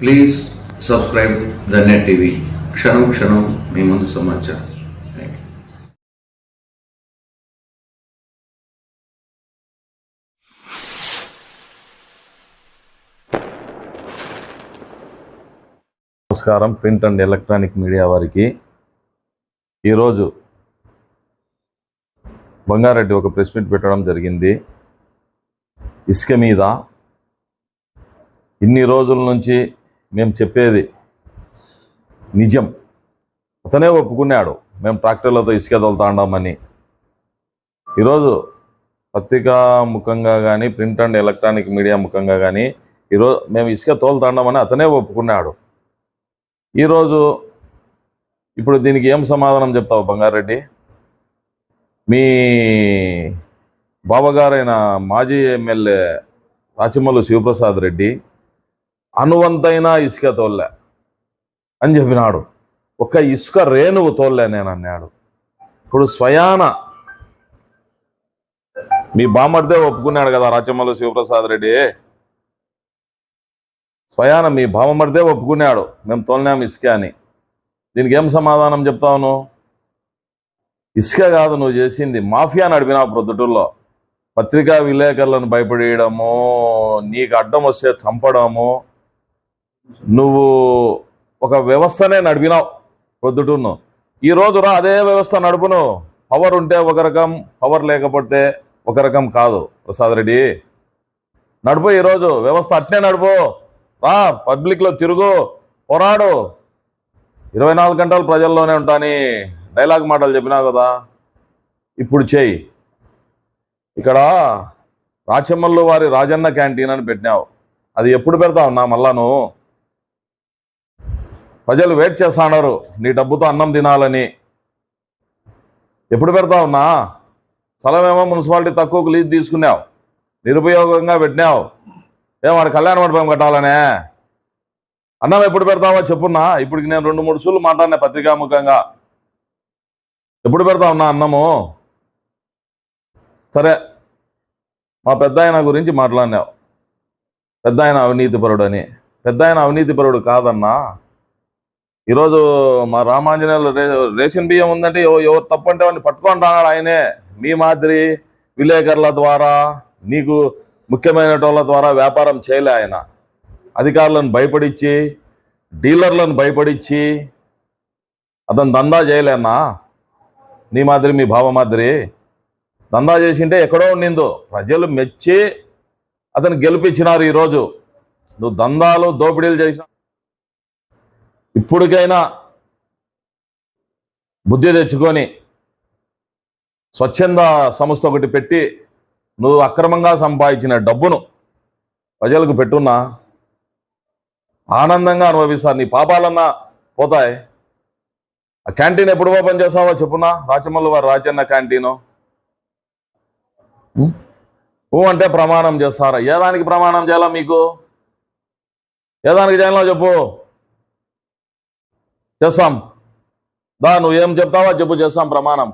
Please subscribe the net TV క్షణం క్షణం మీ ముందు సమాచారం. నమస్కారం. ప్రింట్ అండ్ ఎలక్ట్రానిక్ మీడియా వారికి. ఈరోజు బంగారెడ్డి ఒక ప్రెస్ మీట్ పెట్టడం జరిగింది. ఇసుక మీద ఇన్ని రోజుల నుంచి మేము చెప్పేది నిజం. అతనే ఒప్పుకున్నాడు. మేము ట్రాక్టర్లతో ఇసుక తోలుతాండామని. ఈరోజు పత్రికా ముఖంగా కానీ ప్రింట్ అండ్ ఎలక్ట్రానిక్ మీడియా ముఖంగా కానీ ఈరోజు మేము ఇసుక తోలుతాండామని అతనే ఒప్పుకున్నాడు. ఈరోజు ఇప్పుడు దీనికి ఏం సమాధానం చెప్తావు బంగారెడ్డి? మీ బావగారైన మాజీ ఎమ్మెల్యే రాచమల్లు శివప్రసాద్ రెడ్డి అనువంతైనా ఇసుక తోలే అని చెప్పినాడు. ఒక్క ఇసుక రేణువు తోలే నేను అన్నాడు. ఇప్పుడు స్వయాన మీ బామ్మడితే ఒప్పుకున్నాడు కదా రాచమల్లు శివప్రసాద్ రెడ్డి? స్వయాన మీ బామ్మడితే ఒప్పుకున్నాడు. మేము తోలినాం ఇసుక అని. దీనికి ఏం సమాధానం చెప్తావు నువ్వు? ఇసుక కాదు నువ్వు చేసింది మాఫియా నడిపినావు ప్రొద్దుటూరులో పత్రికా విలేకరులను భయపడేయడము నీకు అడ్డం వస్తే చంపడము నువ్వు ఒక వ్యవస్థనే నడిపినావు పొద్దుటూను ఈ రా అదే వ్యవస్థ నడుపును. పవర్ ఉంటే ఒక రకం పవర్ లేకపోతే ఒక రకం కాదు. ప్రసాద్ రెడ్డి నడుపు ఈరోజు వ్యవస్థ అట్నే నడుపు. రా పబ్లిక్లో తిరుగు పోరాడు. ఇరవై నాలుగు గంటలు ప్రజల్లోనే ఉంటాని. డైలాగ్ మాటలు చెప్పినావు కదా. ఇప్పుడు చేయి ఇక్కడ రాచమ్మల్లు వారి రాజన్న క్యాంటీన్ అని పెట్టినావు. అది ఎప్పుడు పెడతావు నా మళ్ళా నువ్వు? ప్రజలు వెయిట్ చేస్తాడారు నీ డబ్బుతో అన్నం తినాలని. ఎప్పుడు పెడతావు నా స్థలమేమో మున్సిపాలిటీ తక్కువకు లీజ్ తీసుకున్నావు. నిరుపయోగంగా పెట్టినావు. ఏం కళ్యాణ మండపం కట్టాలనే. అన్నం ఎప్పుడు పెడతావో చెప్పున్నా. ఇప్పటికి నేను రెండు మూడు సూళ్ళు మాట్లాడినా పత్రికాముఖంగా. ఎప్పుడు పెడతావున్నా అన్నము? సరే. మా పెద్ద ఆయన గురించి మాట్లాడినావు. పెద్ద ఆయన అవినీతిపరుడు అని పెద్ద ఆయన అవినీతిపరుడు కాదన్నా. ఈరోజు మా రామాంజనేయులు రేషన్ బియ్యం ఉందంటే ఎవరు తప్పంటే వాడిని పట్టుకుంటున్నాడు ఆయనే. మీ మాదిరి విలేకరుల ద్వారా నీకు ముఖ్యమైన వాళ్ళ ద్వారా వ్యాపారం చేయలే ఆయన. అధికారులను భయపడిచ్చి డీలర్లను భయపడిచ్చి అతను దందా చేయలేనా నీ మాదిరి మీ భావ మాదిరి దందా చేసింటే ఎక్కడో ఉండిందో. ప్రజలు మెచ్చి అతను గెలిపించినారు ఈరోజు. నువ్వు దందాలు దోపిడీలు చేసిన ఇప్పటికైనా బుద్ధి తెచ్చుకొని స్వచ్ఛంద సంస్థ ఒకటి పెట్టి నువ్వు అక్రమంగా సంపాదించిన డబ్బును ప్రజలకు పెట్టున్నా ఆనందంగా అనుభవిస్తారు నీ పాపాలన్నా పోతాయి. ఆ క్యాంటీన్ ఎప్పుడు ఓపెన్ చేస్తావో చెప్పున్నా రాచమల్లు వారు రాజన్న క్యాంటీను. ఊ అంటే ప్రమాణం చేస్తారా? ఏ దానికి ప్రమాణం చేయాలా మీకు? ఏ దానికి చేయాలో చెప్పు. చేస్తాం. దా నువ్వు ఏం చెప్తావో చెప్పు చేస్తాం ప్రమాణం.